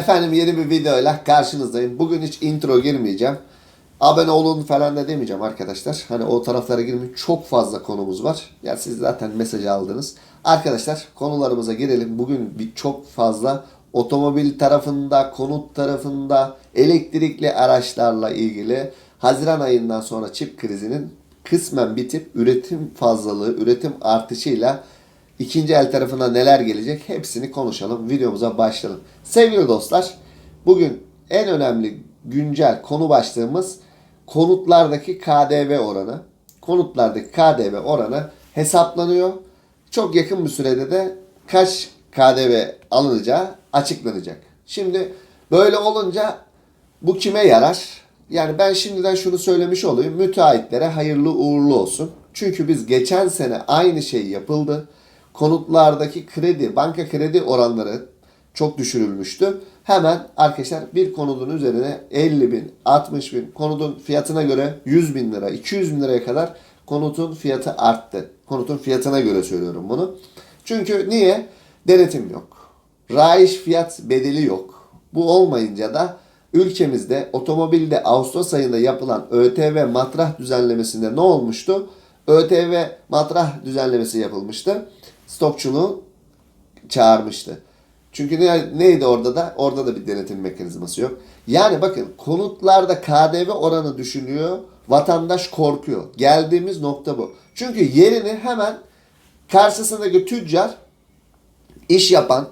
Efendim yeni bir videoyla karşınızdayım. Bugün hiç intro girmeyeceğim. Abone olun falan da demeyeceğim arkadaşlar. Hani o taraflara girmeyin. Çok fazla konumuz var. Ya siz zaten mesajı aldınız. Arkadaşlar konularımıza girelim. Bugün bir çok fazla otomobil tarafında, konut tarafında, elektrikli araçlarla ilgili Haziran ayından sonra çip krizinin kısmen bitip üretim fazlalığı, üretim artışıyla İkinci el tarafına neler gelecek hepsini konuşalım. Videomuza başlayalım. Sevgili dostlar, bugün en önemli güncel konu başlığımız konutlardaki KDV oranı. Konutlardaki KDV oranı hesaplanıyor. Çok yakın bir sürede de kaç KDV alınacağı açıklanacak. Şimdi böyle olunca bu kime yarar? Yani ben şimdiden şunu söylemiş olayım. Müteahhitlere hayırlı uğurlu olsun. Çünkü biz geçen sene aynı şey yapıldı. Konutlardaki kredi, banka kredi oranları çok düşürülmüştü. Hemen arkadaşlar bir konudun üzerine 50 bin, 60 bin, konutun fiyatına göre 100 bin lira, 200 bin liraya kadar konutun fiyatı arttı. Konutun fiyatına göre söylüyorum bunu. Çünkü niye? Denetim yok. Raiş fiyat bedeli yok. Bu olmayınca da ülkemizde otomobilde Ağustos ayında yapılan ÖTV matrah düzenlemesinde ne olmuştu? ÖTV matrah düzenlemesi yapılmıştı. Stokçuluğu çağırmıştı. Çünkü ne, neydi orada da? Orada da bir denetim mekanizması yok. Yani bakın konutlarda KDV oranı düşünüyor. Vatandaş korkuyor. Geldiğimiz nokta bu. Çünkü yerini hemen karşısındaki tüccar iş yapan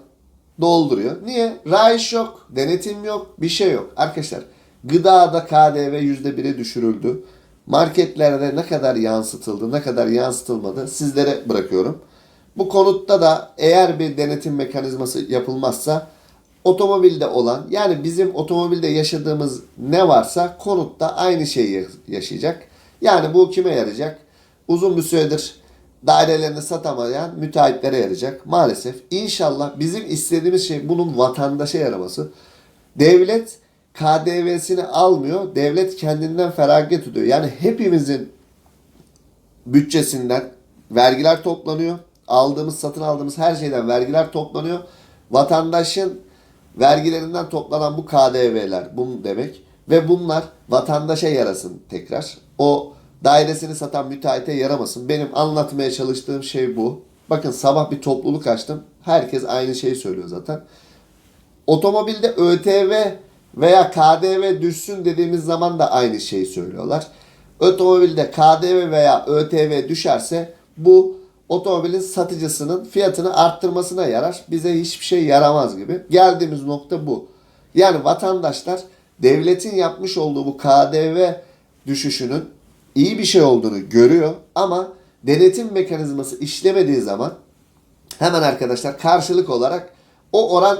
dolduruyor. Niye? Raiş yok, denetim yok, bir şey yok. Arkadaşlar gıdada KDV %1'e düşürüldü. Marketlerde ne kadar yansıtıldı, ne kadar yansıtılmadı sizlere bırakıyorum. Bu konutta da eğer bir denetim mekanizması yapılmazsa otomobilde olan yani bizim otomobilde yaşadığımız ne varsa konutta aynı şeyi yaşayacak. Yani bu kime yarayacak? Uzun bir süredir dairelerini satamayan müteahhitlere yarayacak. Maalesef inşallah bizim istediğimiz şey bunun vatandaşa yaraması. Devlet KDV'sini almıyor. Devlet kendinden feragat ediyor. Yani hepimizin bütçesinden vergiler toplanıyor. Aldığımız, satın aldığımız her şeyden vergiler toplanıyor. Vatandaşın vergilerinden toplanan bu KDV'ler bu demek ve bunlar vatandaşa yarasın tekrar. O dairesini satan müteahhite yaramasın. Benim anlatmaya çalıştığım şey bu. Bakın sabah bir topluluk açtım. Herkes aynı şeyi söylüyor zaten. Otomobilde ÖTV veya KDV düşsün dediğimiz zaman da aynı şeyi söylüyorlar. Otomobilde KDV veya ÖTV düşerse bu otomobilin satıcısının fiyatını arttırmasına yarar. Bize hiçbir şey yaramaz gibi. Geldiğimiz nokta bu. Yani vatandaşlar devletin yapmış olduğu bu KDV düşüşünün iyi bir şey olduğunu görüyor ama denetim mekanizması işlemediği zaman hemen arkadaşlar karşılık olarak o oran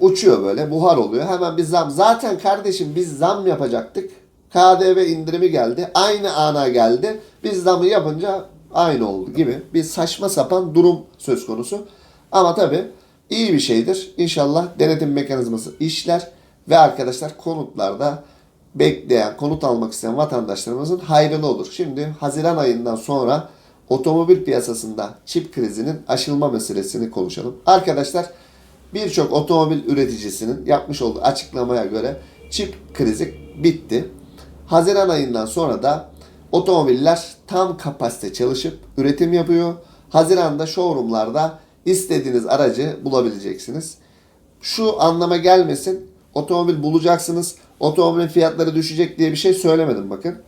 uçuyor böyle buhar oluyor. Hemen bir zam. Zaten kardeşim biz zam yapacaktık. KDV indirimi geldi. Aynı ana geldi. Biz zamı yapınca aynı oldu gibi bir saçma sapan durum söz konusu. Ama tabii iyi bir şeydir. İnşallah denetim mekanizması işler ve arkadaşlar konutlarda bekleyen, konut almak isteyen vatandaşlarımızın hayrına olur. Şimdi Haziran ayından sonra otomobil piyasasında çip krizinin aşılma meselesini konuşalım. Arkadaşlar birçok otomobil üreticisinin yapmış olduğu açıklamaya göre çip krizi bitti. Haziran ayından sonra da otomobiller tam kapasite çalışıp üretim yapıyor. Haziran'da showroomlarda istediğiniz aracı bulabileceksiniz. Şu anlama gelmesin. Otomobil bulacaksınız. Otomobilin fiyatları düşecek diye bir şey söylemedim bakın.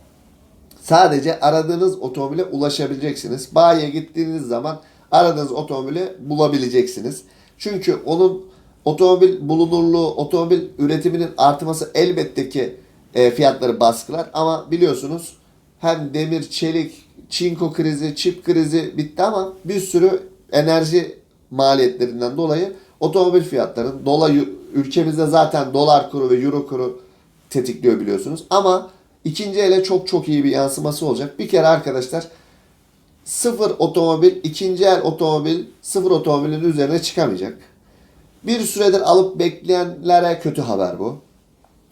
Sadece aradığınız otomobile ulaşabileceksiniz. Bayiye gittiğiniz zaman aradığınız otomobili bulabileceksiniz. Çünkü onun otomobil bulunurluğu, otomobil üretiminin artması elbette ki e, fiyatları baskılar. Ama biliyorsunuz hem demir, çelik, çinko krizi, çip krizi bitti ama bir sürü enerji maliyetlerinden dolayı otomobil fiyatlarının dolar ülkemizde zaten dolar kuru ve euro kuru tetikliyor biliyorsunuz. Ama ikinci ele çok çok iyi bir yansıması olacak. Bir kere arkadaşlar sıfır otomobil, ikinci el otomobil sıfır otomobilin üzerine çıkamayacak. Bir süredir alıp bekleyenlere kötü haber bu.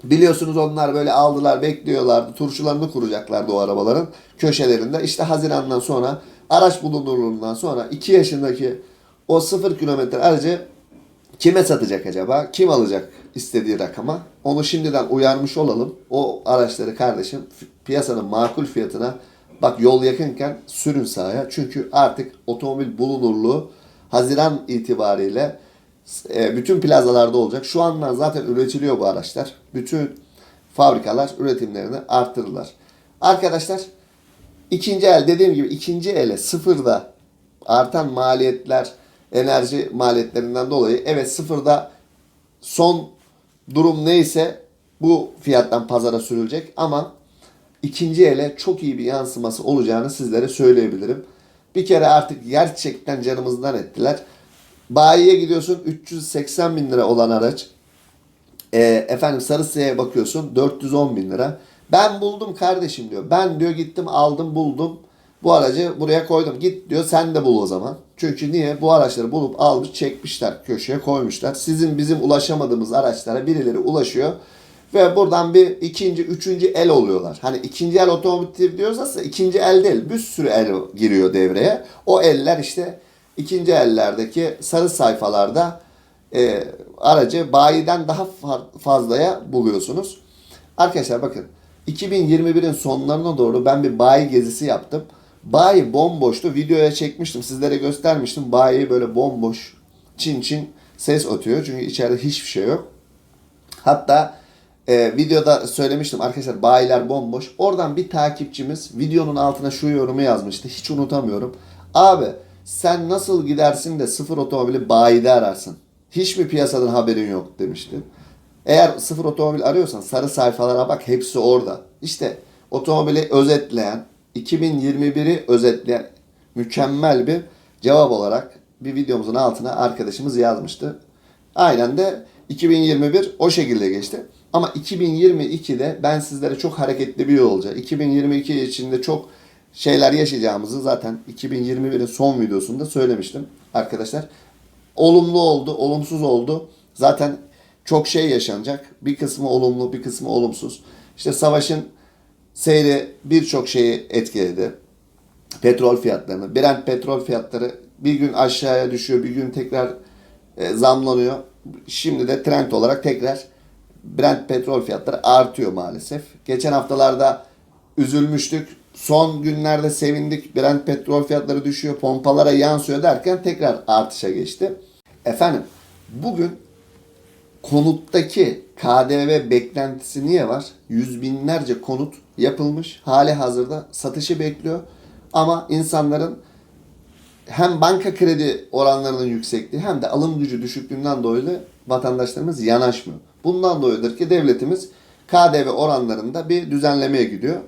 Biliyorsunuz onlar böyle aldılar, bekliyorlardı. Turşularını kuracaklardı o arabaların köşelerinde. İşte Haziran'dan sonra araç bulunurluğundan sonra 2 yaşındaki o 0 kilometre aracı Kime satacak acaba? Kim alacak istediği rakama? Onu şimdiden uyarmış olalım. O araçları kardeşim piyasanın makul fiyatına bak yol yakınken sürün sahaya. Çünkü artık otomobil bulunurluğu Haziran itibariyle bütün plazalarda olacak. Şu andan zaten üretiliyor bu araçlar. Bütün fabrikalar üretimlerini arttırırlar. Arkadaşlar ikinci el dediğim gibi ikinci ele sıfırda artan maliyetler enerji maliyetlerinden dolayı evet sıfırda son durum neyse bu fiyattan pazara sürülecek ama ikinci ele çok iyi bir yansıması olacağını sizlere söyleyebilirim. Bir kere artık gerçekten canımızdan ettiler. Bayiye gidiyorsun 380 bin lira olan araç e, efendim Sarısı'ya bakıyorsun 410 bin lira. Ben buldum kardeşim diyor. Ben diyor gittim aldım buldum. Bu aracı buraya koydum. Git diyor sen de bul o zaman. Çünkü niye? Bu araçları bulup almış çekmişler köşeye koymuşlar. Sizin bizim ulaşamadığımız araçlara birileri ulaşıyor. Ve buradan bir ikinci, üçüncü el oluyorlar. Hani ikinci el otomotiv diyoruz aslında ikinci el değil. Bir sürü el giriyor devreye. O eller işte ikinci ellerdeki sarı sayfalarda e, aracı bayiden daha fa- fazlaya buluyorsunuz. Arkadaşlar bakın 2021'in sonlarına doğru ben bir bayi gezisi yaptım. Bayi bomboştu. Videoya çekmiştim. Sizlere göstermiştim. Bayi böyle bomboş. Çin çin ses atıyor. Çünkü içeride hiçbir şey yok. Hatta e, videoda söylemiştim arkadaşlar bayiler bomboş. Oradan bir takipçimiz videonun altına şu yorumu yazmıştı. Hiç unutamıyorum. Abi sen nasıl gidersin de sıfır otomobili bayide ararsın? Hiç mi piyasadan haberin yok demişti. Eğer sıfır otomobil arıyorsan sarı sayfalara bak hepsi orada. İşte otomobili özetleyen, 2021'i özetleyen mükemmel bir cevap olarak bir videomuzun altına arkadaşımız yazmıştı. Aynen de 2021 o şekilde geçti. Ama 2022'de ben sizlere çok hareketli bir yol olacak. 2022 içinde çok şeyler yaşayacağımızı zaten 2021'in son videosunda söylemiştim arkadaşlar. Olumlu oldu, olumsuz oldu. Zaten çok şey yaşanacak. Bir kısmı olumlu, bir kısmı olumsuz. İşte savaşın seyri birçok şeyi etkiledi. Petrol fiyatlarını. Brent petrol fiyatları bir gün aşağıya düşüyor, bir gün tekrar e, zamlanıyor. Şimdi de trend olarak tekrar Brent petrol fiyatları artıyor maalesef. Geçen haftalarda üzülmüştük. Son günlerde sevindik. Brent petrol fiyatları düşüyor, pompalara yansıyor derken tekrar artışa geçti. Efendim bugün konuttaki KDV beklentisi niye var? Yüz binlerce konut yapılmış. Hali hazırda satışı bekliyor. Ama insanların hem banka kredi oranlarının yüksekliği hem de alım gücü düşüklüğünden dolayı vatandaşlarımız yanaşmıyor. Bundan dolayıdır ki devletimiz KDV oranlarında bir düzenlemeye gidiyor.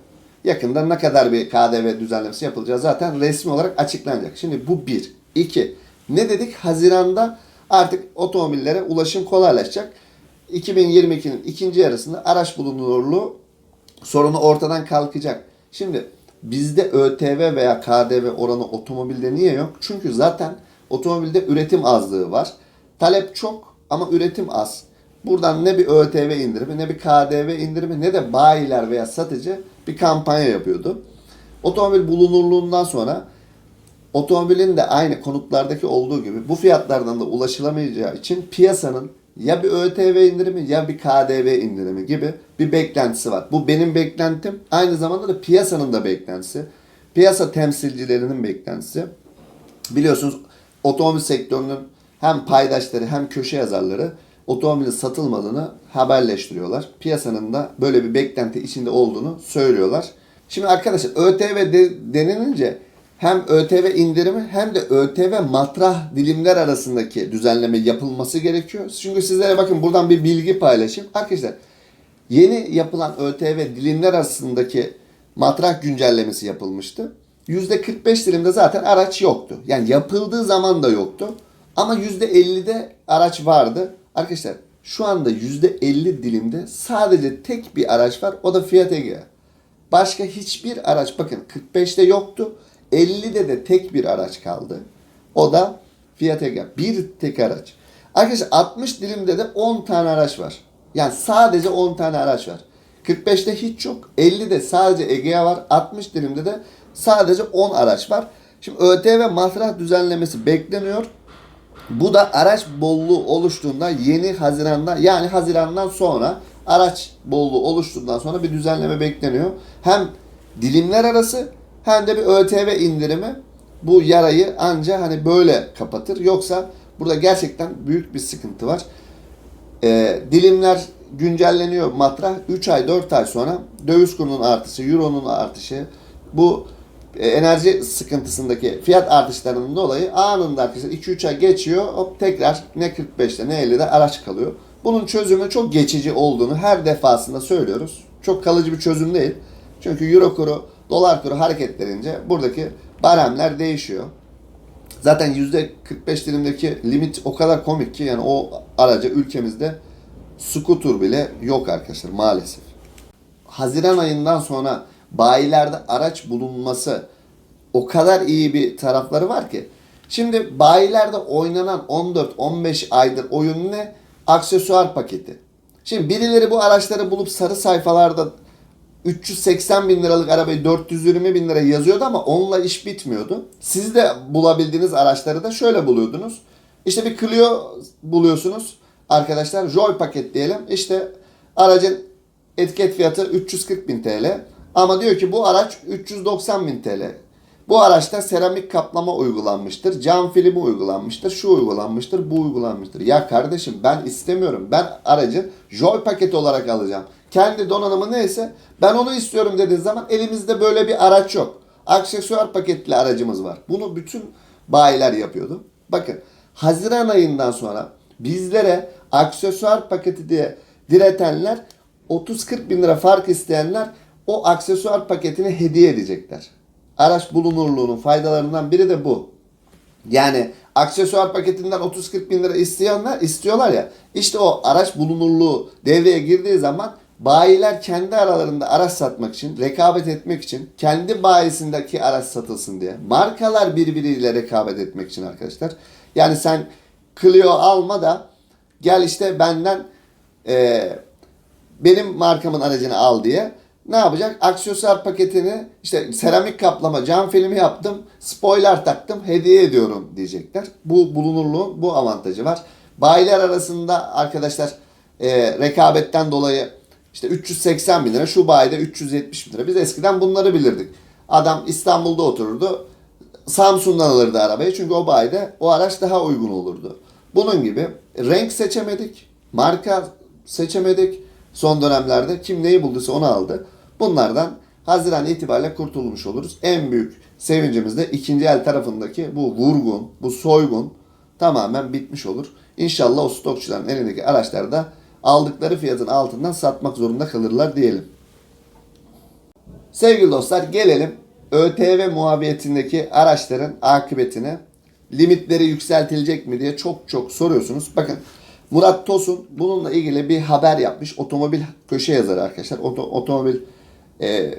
Yakında ne kadar bir KDV düzenlemesi yapılacağı zaten resmi olarak açıklanacak. Şimdi bu bir. İki. Ne dedik? Haziranda artık otomobillere ulaşım kolaylaşacak. 2022'nin ikinci yarısında araç bulunurluğu sorunu ortadan kalkacak. Şimdi bizde ÖTV veya KDV oranı otomobilde niye yok? Çünkü zaten otomobilde üretim azlığı var. Talep çok ama üretim az. Buradan ne bir ÖTV indirimi ne bir KDV indirimi ne de bayiler veya satıcı bir kampanya yapıyordu. Otomobil bulunurluğundan sonra otomobilin de aynı konutlardaki olduğu gibi bu fiyatlardan da ulaşılamayacağı için piyasanın ya bir ÖTV indirimi ya bir KDV indirimi gibi bir beklentisi var. Bu benim beklentim. Aynı zamanda da piyasanın da beklentisi. Piyasa temsilcilerinin beklentisi. Biliyorsunuz otomobil sektörünün hem paydaşları hem köşe yazarları otomobilin satılmadığını haberleştiriyorlar. Piyasanın da böyle bir beklenti içinde olduğunu söylüyorlar. Şimdi arkadaşlar ÖTV de, denilince hem ÖTV indirimi hem de ÖTV matrah dilimler arasındaki düzenleme yapılması gerekiyor. Çünkü sizlere bakın buradan bir bilgi paylaşayım. Arkadaşlar yeni yapılan ÖTV dilimler arasındaki matrah güncellemesi yapılmıştı. %45 dilimde zaten araç yoktu. Yani yapıldığı zaman da yoktu. Ama %50'de araç vardı. Arkadaşlar şu anda %50 dilimde sadece tek bir araç var. O da Fiat Egea. Başka hiçbir araç bakın 45'te yoktu. 50'de de tek bir araç kaldı. O da Fiat Egea. Bir tek araç. Arkadaşlar 60 dilimde de 10 tane araç var. Yani sadece 10 tane araç var. 45'te hiç yok. 50'de sadece Egea var. 60 dilimde de sadece 10 araç var. Şimdi ÖTV masraf düzenlemesi bekleniyor. Bu da araç bolluğu oluştuğunda yeni Haziran'da yani Haziran'dan sonra araç bolluğu oluştuğundan sonra bir düzenleme bekleniyor. Hem dilimler arası hem de bir ÖTV indirimi bu yarayı anca hani böyle kapatır. Yoksa burada gerçekten büyük bir sıkıntı var. Ee, dilimler güncelleniyor matrah 3 ay 4 ay sonra döviz kurunun artışı, euronun artışı bu e, enerji sıkıntısındaki fiyat artışlarının dolayı anında arkadaşlar 2-3 ay geçiyor hop tekrar ne 45'te ne 50'de araç kalıyor. Bunun çözümü çok geçici olduğunu her defasında söylüyoruz. Çok kalıcı bir çözüm değil. Çünkü euro kuru, dolar kuru hareketlerince buradaki baremler değişiyor. Zaten %45 dilimdeki limit o kadar komik ki yani o araca ülkemizde skuter bile yok arkadaşlar maalesef. Haziran ayından sonra bayilerde araç bulunması o kadar iyi bir tarafları var ki. Şimdi bayilerde oynanan 14-15 aydır oyun ne? Aksesuar paketi. Şimdi birileri bu araçları bulup sarı sayfalarda 380 bin liralık arabayı 420 bin lira yazıyordu ama onunla iş bitmiyordu. Siz de bulabildiğiniz araçları da şöyle buluyordunuz. İşte bir Clio buluyorsunuz arkadaşlar. Joy paket diyelim. İşte aracın etiket fiyatı 340 bin TL. Ama diyor ki bu araç 390 bin TL. Bu araçta seramik kaplama uygulanmıştır. Cam filmi uygulanmıştır. Şu uygulanmıştır. Bu uygulanmıştır. Ya kardeşim ben istemiyorum. Ben aracı Joy paketi olarak alacağım. Kendi donanımı neyse ben onu istiyorum dediğiniz zaman elimizde böyle bir araç yok. Aksesuar paketli aracımız var. Bunu bütün bayiler yapıyordu. Bakın Haziran ayından sonra bizlere aksesuar paketi diye diretenler 30-40 bin lira fark isteyenler o aksesuar paketini hediye edecekler. Araç bulunurluğunun faydalarından biri de bu. Yani aksesuar paketinden 30-40 bin lira isteyenler istiyorlar ya. İşte o araç bulunurluğu devreye girdiği zaman bayiler kendi aralarında araç satmak için, rekabet etmek için, kendi bayisindeki araç satılsın diye. Markalar birbiriyle rekabet etmek için arkadaşlar. Yani sen Clio alma da gel işte benden eee benim markamın aracını al diye ne yapacak? Aksesuar paketini işte seramik kaplama, cam filmi yaptım, spoiler taktım, hediye ediyorum diyecekler. Bu bulunurluğun bu avantajı var. Bayiler arasında arkadaşlar e, rekabetten dolayı işte 380 bin lira, şu bayide 370 bin lira. Biz eskiden bunları bilirdik. Adam İstanbul'da otururdu. Samsun'dan alırdı arabayı çünkü o bayide o araç daha uygun olurdu. Bunun gibi renk seçemedik, marka seçemedik. Son dönemlerde kim neyi bulduysa onu aldı. Bunlardan Haziran itibariyle kurtulmuş oluruz. En büyük sevincimiz de ikinci el tarafındaki bu vurgun, bu soygun tamamen bitmiş olur. İnşallah o stokçuların elindeki araçları da aldıkları fiyatın altından satmak zorunda kalırlar diyelim. Sevgili dostlar gelelim ÖTV muaviyetindeki araçların akıbetine. Limitleri yükseltilecek mi diye çok çok soruyorsunuz. Bakın Murat Tosun bununla ilgili bir haber yapmış. Otomobil köşe yazarı arkadaşlar. Oto, otomobil e,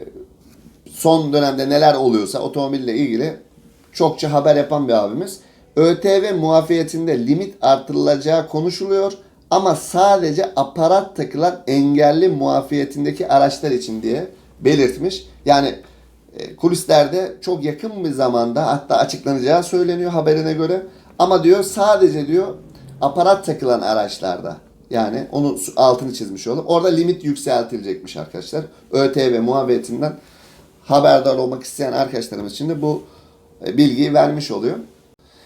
son dönemde neler oluyorsa otomobille ilgili çokça haber yapan bir abimiz. ÖTV muafiyetinde limit artırılacağı konuşuluyor ama sadece aparat takılan engelli muafiyetindeki araçlar için diye belirtmiş. Yani e, kulislerde çok yakın bir zamanda hatta açıklanacağı söyleniyor haberine göre. Ama diyor sadece diyor aparat takılan araçlarda yani onu altını çizmiş olalım. Orada limit yükseltilecekmiş arkadaşlar. ÖTV muhabbetinden haberdar olmak isteyen arkadaşlarımız için de bu e, bilgiyi vermiş oluyor.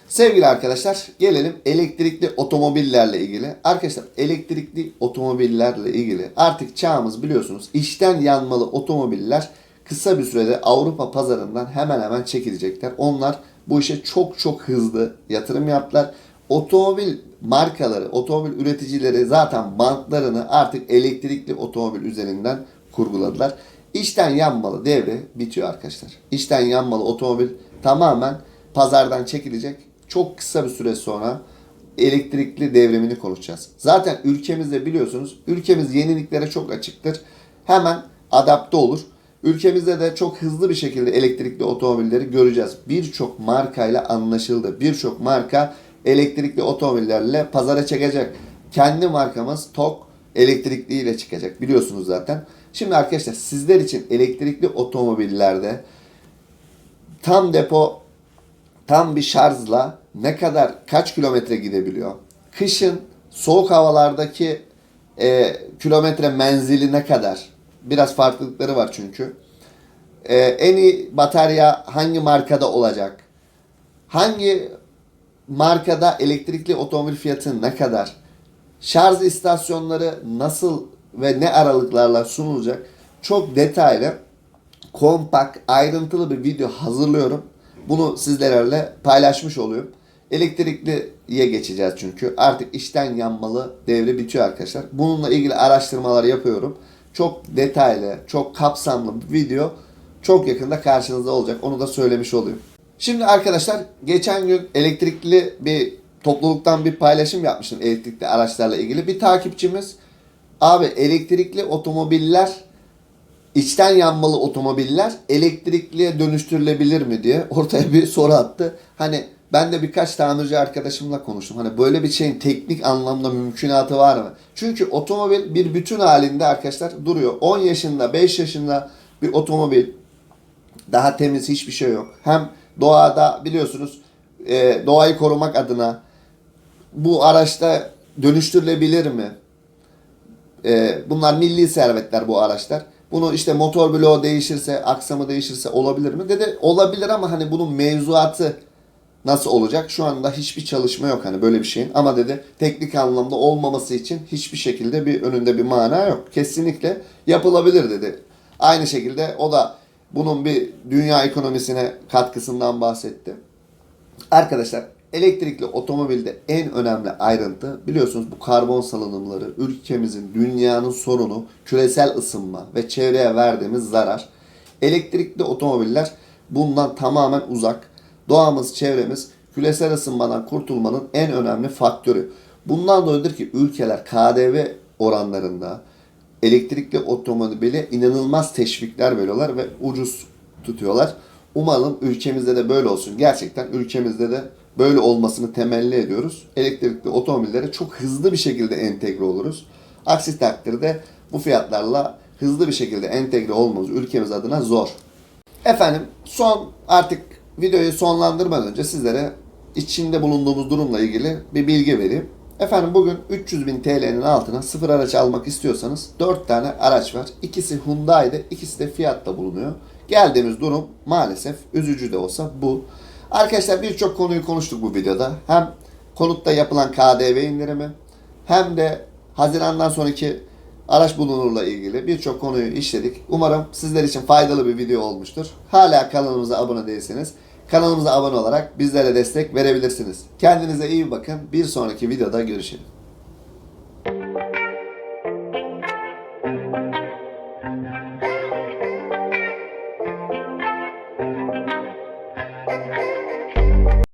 Sevgili arkadaşlar gelelim elektrikli otomobillerle ilgili. Arkadaşlar elektrikli otomobillerle ilgili artık çağımız biliyorsunuz işten yanmalı otomobiller kısa bir sürede Avrupa pazarından hemen hemen çekilecekler. Onlar bu işe çok çok hızlı yatırım yaptılar. Otomobil markaları, otomobil üreticileri zaten bantlarını artık elektrikli otomobil üzerinden kurguladılar. İşten yanmalı devre bitiyor arkadaşlar. İşten yanmalı otomobil tamamen pazardan çekilecek. Çok kısa bir süre sonra elektrikli devrimini konuşacağız. Zaten ülkemizde biliyorsunuz ülkemiz yeniliklere çok açıktır. Hemen adapte olur. Ülkemizde de çok hızlı bir şekilde elektrikli otomobilleri göreceğiz. Birçok markayla anlaşıldı. Birçok marka elektrikli otomobillerle pazara çekecek. Kendi markamız TOK elektrikli ile çıkacak. Biliyorsunuz zaten. Şimdi arkadaşlar sizler için elektrikli otomobillerde tam depo tam bir şarjla ne kadar kaç kilometre gidebiliyor? Kışın soğuk havalardaki e, kilometre menzili ne kadar? Biraz farklılıkları var çünkü. E, en iyi batarya hangi markada olacak? Hangi markada elektrikli otomobil fiyatı ne kadar? Şarj istasyonları nasıl ve ne aralıklarla sunulacak? Çok detaylı, kompakt, ayrıntılı bir video hazırlıyorum. Bunu sizlerle paylaşmış oluyorum. Elektrikliye geçeceğiz çünkü. Artık işten yanmalı devri bitiyor arkadaşlar. Bununla ilgili araştırmalar yapıyorum. Çok detaylı, çok kapsamlı bir video çok yakında karşınızda olacak. Onu da söylemiş olayım. Şimdi arkadaşlar geçen gün elektrikli bir topluluktan bir paylaşım yapmıştım elektrikli araçlarla ilgili. Bir takipçimiz abi elektrikli otomobiller içten yanmalı otomobiller elektrikliye dönüştürülebilir mi diye ortaya bir soru attı. Hani ben de birkaç tamirci arkadaşımla konuştum. Hani böyle bir şeyin teknik anlamda mümkünatı var mı? Çünkü otomobil bir bütün halinde arkadaşlar duruyor. 10 yaşında, 5 yaşında bir otomobil daha temiz hiçbir şey yok. Hem doğada biliyorsunuz e, doğayı korumak adına bu araçta dönüştürülebilir mi? E, bunlar milli servetler bu araçlar. Bunu işte motor bloğu değişirse, aksamı değişirse olabilir mi? Dedi olabilir ama hani bunun mevzuatı nasıl olacak? Şu anda hiçbir çalışma yok hani böyle bir şeyin. Ama dedi teknik anlamda olmaması için hiçbir şekilde bir önünde bir mana yok. Kesinlikle yapılabilir dedi. Aynı şekilde o da bunun bir dünya ekonomisine katkısından bahsetti. Arkadaşlar elektrikli otomobilde en önemli ayrıntı biliyorsunuz bu karbon salınımları ülkemizin dünyanın sorunu küresel ısınma ve çevreye verdiğimiz zarar. Elektrikli otomobiller bundan tamamen uzak. Doğamız, çevremiz küresel ısınmadan kurtulmanın en önemli faktörü. Bundan dolayıdır ki ülkeler KDV oranlarında elektrikli otomobile inanılmaz teşvikler veriyorlar ve ucuz tutuyorlar. Umalım ülkemizde de böyle olsun. Gerçekten ülkemizde de böyle olmasını temelli ediyoruz. Elektrikli otomobillere çok hızlı bir şekilde entegre oluruz. Aksi takdirde bu fiyatlarla hızlı bir şekilde entegre olmamız ülkemiz adına zor. Efendim son artık videoyu sonlandırmadan önce sizlere içinde bulunduğumuz durumla ilgili bir bilgi vereyim. Efendim bugün 300 bin TL'nin altına sıfır araç almak istiyorsanız 4 tane araç var. İkisi Hyundai'de, ikisi de Fiat'ta bulunuyor. Geldiğimiz durum maalesef üzücü de olsa bu. Arkadaşlar birçok konuyu konuştuk bu videoda. Hem konutta yapılan KDV indirimi hem de Haziran'dan sonraki araç bulunurla ilgili birçok konuyu işledik. Umarım sizler için faydalı bir video olmuştur. Hala kanalımıza abone değilseniz kanalımıza abone olarak bizlere destek verebilirsiniz. Kendinize iyi bakın. Bir sonraki videoda görüşelim.